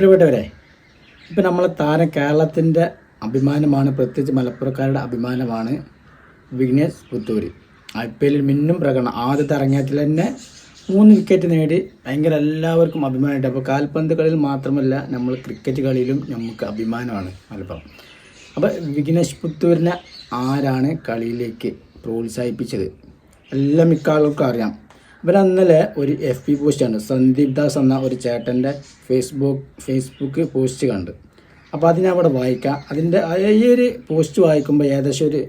പ്രിയപ്പെട്ടവരെ ഇപ്പം നമ്മൾ താരം കേരളത്തിന്റെ അഭിമാനമാണ് പ്രത്യേകിച്ച് മലപ്പുറക്കാരുടെ അഭിമാനമാണ് വിഘ്നേഷ് പുത്തൂരി. ഐ പി എല്ലിൽ മിന്നും പ്രകടനം. ആദ്യത്തെ ഇറങ്ങിയത്തിൽ തന്നെ മൂന്ന് വിക്കറ്റ് നേടി. ഭയങ്കര എല്ലാവർക്കും അഭിമാനമായിട്ട് അപ്പോൾ കാൽപന്ത് കളിയിൽ മാത്രമല്ല നമ്മൾ ക്രിക്കറ്റ് കളിയിലും നമുക്ക് അഭിമാനമാണ് അല്പം അപ്പോൾ വിഘ്നേഷ് പുത്തൂരിനെ ആരാണ് കളിയിലേക്ക് പ്രോത്സാഹിപ്പിച്ചത്? എല്ലാം മിക്ക അറിയാം. ഇവർ അന്നലെ ഒരു എഫ് പി കണ്ടു. സന്ദീപ് ദാസ് എന്ന ഒരു ചേട്ടന്റെ ഫേസ്ബുക്ക് ഫേസ്ബുക്ക് പോസ്റ്റ് കണ്ട്. അപ്പോൾ അതിനെ അവിടെ വായിക്കാം. അതിന്റെ ഈ ഒരു പോസ്റ്റ് വായിക്കുമ്പോൾ ഏകദേശം ഒരു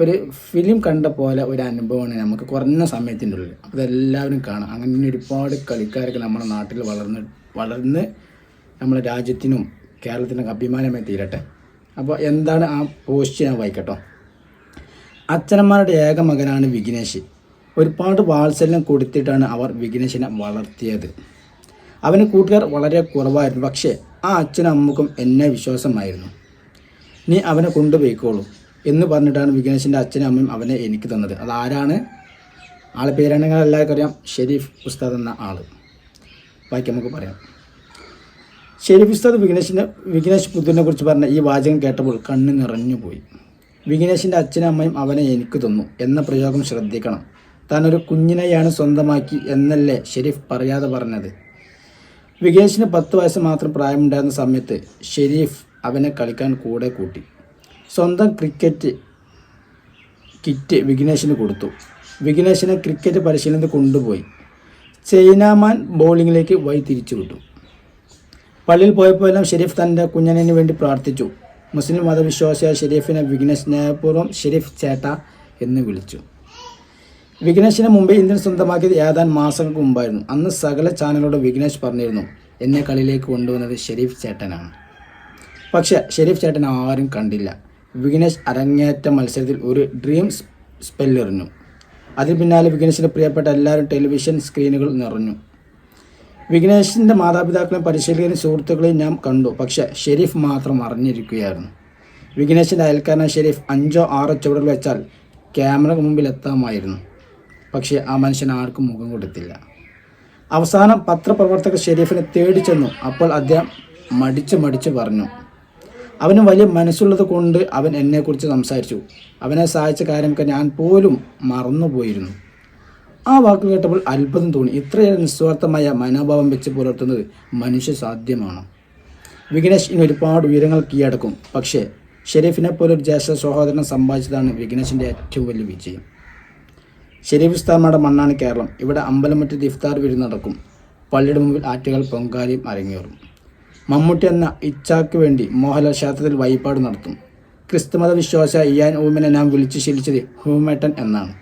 ഒരു ഫിലിം കണ്ട പോലെ ഒരു അനുഭവമാണ് നമുക്ക് കുറഞ്ഞ സമയത്തിന്റെ ഉള്ളിൽ. അപ്പോൾ അതെല്ലാവരും കാണാം. അങ്ങനെ ഒരുപാട് കളിക്കാരൊക്കെ നമ്മുടെ നാട്ടിൽ വളർന്ന് വളർന്ന് നമ്മുടെ രാജ്യത്തിനും കേരളത്തിനും അഭിമാനമായി തീരട്ടെ. അപ്പോൾ എന്താണ് ആ പോസ്റ്റ് ഞാൻ വായിക്കട്ടോ? അച്ഛനന്മാരുടെ ഏക മകനാണ് വിഘ്നേഷ്. ഒരുപാട് വാത്സല്യം കൊടുത്തിട്ടാണ് അവർ വിഘ്നേശനെ വളർത്തിയത്. അവന് കൂട്ടുകാർ വളരെ കുറവായിരുന്നു. പക്ഷേ ആ അച്ഛനും അമ്മക്കും എന്നെ വിശ്വാസമായിരുന്നു. നീ അവനെ കൊണ്ടുപോയിക്കോളൂ എന്ന് പറഞ്ഞിട്ടാണ് വിഘ്നേശിന്റെ അച്ഛനും അമ്മയും അവനെ എനിക്ക് തന്നത്. അതാരാണ് ആളെ പേരാണെങ്കിൽ എല്ലാവർക്കും അറിയാം. ഷെരീഫ് ഉസ്താദ് എന്ന ആൾ ബാക്കി നമുക്ക് പറയാം. ഷെരീഫ് ഉസ്താദ് വിഘ്നേഷിന്റെ വിഘ്നേശ് പുത്തൂരിനെ കുറിച്ച് പറഞ്ഞ ഈ വാചകം കേട്ടപ്പോൾ കണ്ണ് നിറഞ്ഞു പോയി വിഘ്നേഷിന്റെ അച്ഛനും അമ്മയും അവനെ എനിക്ക് തന്നു എന്ന പ്രയോഗം ശ്രദ്ധിക്കണം. താൻ ഒരു കുഞ്ഞിനെയാണ് സ്വന്തമാക്കി എന്നല്ലേ ഷെരീഫ് പറയാതെ പറഞ്ഞത്. വികേഷിന് പത്ത് വയസ്സ് മാത്രം പ്രായമുണ്ടായിരുന്ന സമയത്ത് ഷെരീഫ് അവനെ കളിക്കാൻ കൂടെ കൂട്ടി. സ്വന്തം ക്രിക്കറ്റ് കിറ്റ് വിഘ്നേഷിന് കൊടുത്തു. വിഘ്നേഷിനെ ക്രിക്കറ്റ് പരിശീലനത്തിൽ കൊണ്ടുപോയി. ചൈനാമാൻ ബൗളിങ്ങിലേക്ക് വഴി തിരിച്ചു വിട്ടു. പള്ളിയിൽ പോയപ്പോഴെല്ലാം ഷെരീഫ് തന്റെ കുഞ്ഞനു വേണ്ടി പ്രാർത്ഥിച്ചു. മുസ്ലിം മതവിശ്വാസിയായ ഷെരീഫിനെ വിഘ്നേഷ് സ്നേഹപൂർവം ഷെരീഫ് ചേട്ട എന്ന് വിളിച്ചു. വിഘ്നേഷിനെ മുംബൈ ഇന്ത്യൻ സ്വന്തമാക്കിയത് ഏതാനും മാസങ്ങൾക്ക് മുമ്പായിരുന്നു. അന്ന് സകല ചാനലോട് വിഘ്നേഷ് പറഞ്ഞിരുന്നു എന്നെ കളിയിലേക്ക് കൊണ്ടുവന്നത് ഷെരീഫ് ചേട്ടനാണ്. പക്ഷേ ഷെരീഫ് ചേട്ടൻ ആരും കണ്ടില്ല. വിഘ്നേഷ് അരങ്ങേറ്റ മത്സരത്തിൽ ഒരു ഡ്രീം സ്പെല്ലെറിഞ്ഞു. അതിന് പിന്നാലെ വിഘ്നേഷിന്റെ പ്രിയപ്പെട്ട എല്ലാവരും ടെലിവിഷൻ സ്ക്രീനുകൾ നിറഞ്ഞു. വിഘ്നേഷിന്റെ മാതാപിതാക്കളെയും പരിശീലകരെയും സുഹൃത്തുക്കളെയും ഞാൻ കണ്ടു. പക്ഷേ ഷെരീഫ് മാത്രം അറിഞ്ഞിരിക്കുകയായിരുന്നു. വിഘ്നേഷിന്റെ അയൽക്കാരനായ ഷെരീഫ് അഞ്ചോ ആറോ ചുവടുകൾ വെച്ചാൽ ക്യാമറ മുമ്പിൽ എത്താമായിരുന്നു. പക്ഷേ ആ മനുഷ്യൻ ആർക്കും മുഖം കൊടുത്തില്ല. അവസാനം പത്രപ്രവർത്തകർ ഷെരീഫിനെ തേടി ചെന്നു. അപ്പോൾ അദ്ദേഹം മടിച്ച് മടിച്ച് പറഞ്ഞു അവന് വലിയ മനസ്സുള്ളത് കൊണ്ട് അവൻ എന്നെക്കുറിച്ച് സംസാരിച്ചു. അവനെ സഹായിച്ച കാര്യമൊക്കെ ഞാൻ പോലും മറന്നുപോയിരുന്നു. ആ വാക്ക് കേട്ടപ്പോൾ അത്ഭുതം തോന്നി. ഇത്രയേറെ നിസ്വാർത്ഥമായ മനോഭാവം വെച്ച് പുലർത്തുന്നത് മനുഷ്യ സാധ്യമാണ്. വിഘ്നേഷ് ഇനി ഒരുപാട് ഉയരങ്ങൾ കീഴടക്കും. പക്ഷേ ഷെരീഫിനെ പോലെ ജ്യേഷ്ഠ സഹോദരനെ സമ്പാദിച്ചതാണ് വിഘ്നേഷിന്റെ ഏറ്റവും വലിയ വിജയം. ഷെരീഫ് ഉസ്താമയുടെ മണ്ണാണ് കേരളം. ഇവിടെ അമ്പലമുറ്റത്ത് ഇഫ്താർ വിരുന്ന് നടക്കും. പള്ളിയുടെ മുമ്പിൽ ആറ്റുകൾ പൊങ്കാലയും അരങ്ങേറും. മമ്മൂട്ടി എന്ന ഇച്ഛാക്ക് വേണ്ടി മോഹൻലാൽ ക്ഷേത്രത്തിൽ വഴിപാട് നടത്തും. ക്രിസ്തുമത വിശ്വാസ ഇയാൻ ഊമിനെ നാം വിളിച്ചു ശീലിച്ചത് ഹൂമേട്ടൻ എന്നാണ്.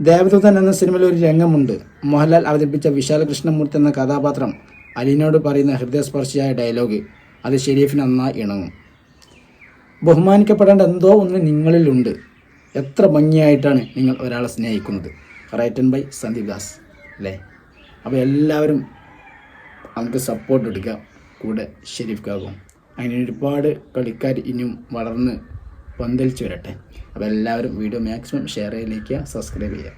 ദേവദൂതൻ എന്ന സിനിമയിൽ ഒരു രംഗമുണ്ട്. മോഹൻലാൽ അവതരിപ്പിച്ച വിശാല കൃഷ്ണമൂർത്തി എന്ന കഥാപാത്രം അലിനോട് പറയുന്ന ഹൃദയസ്പർശിയായ ഡയലോഗ്. അത് ഷെരീഫിന് നന്നായി ഇണങ്ങും. ബഹുമാനിക്കപ്പെടേണ്ട എന്തോ ഒന്ന് നിങ്ങളിലുണ്ട്. എത്ര ഭംഗിയായിട്ടാണ് നിങ്ങൾ ഒരാളെ സ്നേഹിക്കുന്നത്. റൈറ്റൻ ബൈ സന്ദീപ് ദാസ് അല്ലേ? അപ്പോൾ എല്ലാവരും നമുക്ക് സപ്പോർട്ട് എടുക്കുക. കൂടെ ഷെരീഫ് കാകും അങ്ങനെ ഒരുപാട് കളിക്കാർ ഇനിയും വളർന്ന് പന്തലിച്ച് വരട്ടെ. അപ്പോൾ എല്ലാവരും വീഡിയോ മാക്സിമം ഷെയർ ചെയ്യാൻ സബ്സ്ക്രൈബ് ചെയ്യുക.